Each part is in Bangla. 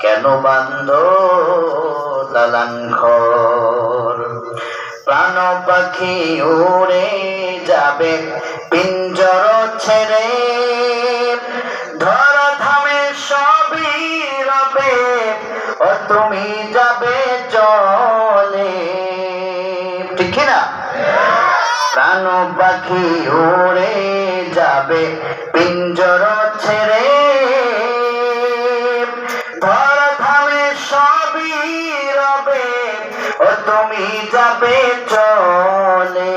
কেন বান্ধ দালান প্রাণ পাখি উড়ে যাবে, পিঞ্জর ছেড়ে। ধর ধামে সবই রবে, ও তুমি যাবে চলে ঠিক না? প্রাণ পাখি উড়ে যাবে, পিঞ্জর ছেড়ে। রবে, ও তুমি যাবে চলে।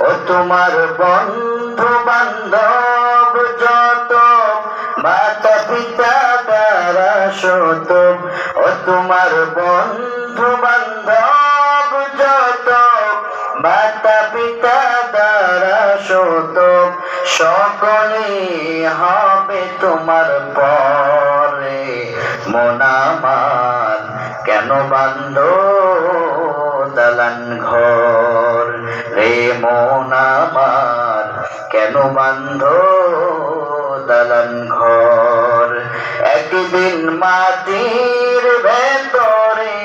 ও তোমার বন্ধু বান্ধব যত, মাতা পিতা দ্বারা শত ও তোমার বন্ধু বান্ধব যত, মাতা পিতা দ্বারা শত সকলে হবে তোমার পরে। কেন বান্ধ দালান ঘর। রে মন কেন বান্ধ দালান ঘর? একদিন মাটির ভেতরে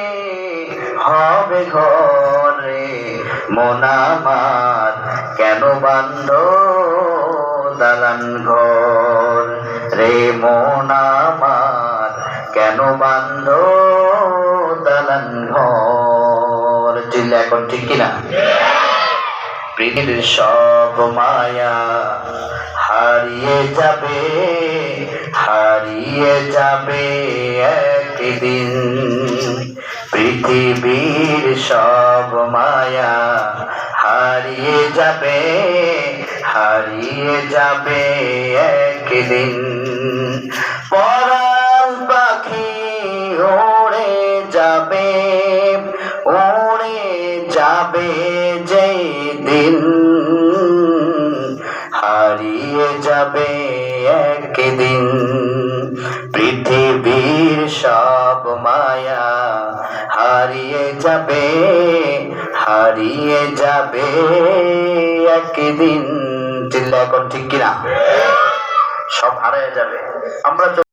হবে ঘরে। মন আমার, কেন বান্ধ দালান ঘর? রে মন আমার, কেন বান্ধ এখন ঠিক কিনা? পৃথিবীর সব মায়া হারিয়ে যাবে হারিয়ে যাবে একদিন। পৃথিবীর সব মায়া হারিয়ে যাবে হারিয়ে যাবে একদিন। পরাণ দিন হারিয়ে যাবে একদিন পৃথিবীর সব মায়া। হারিয়ে যাবে হারিয়ে যাবে একদিন। চিল্লা এখন ঠিক কিনা? সব হারিয়ে যাবে। আমরা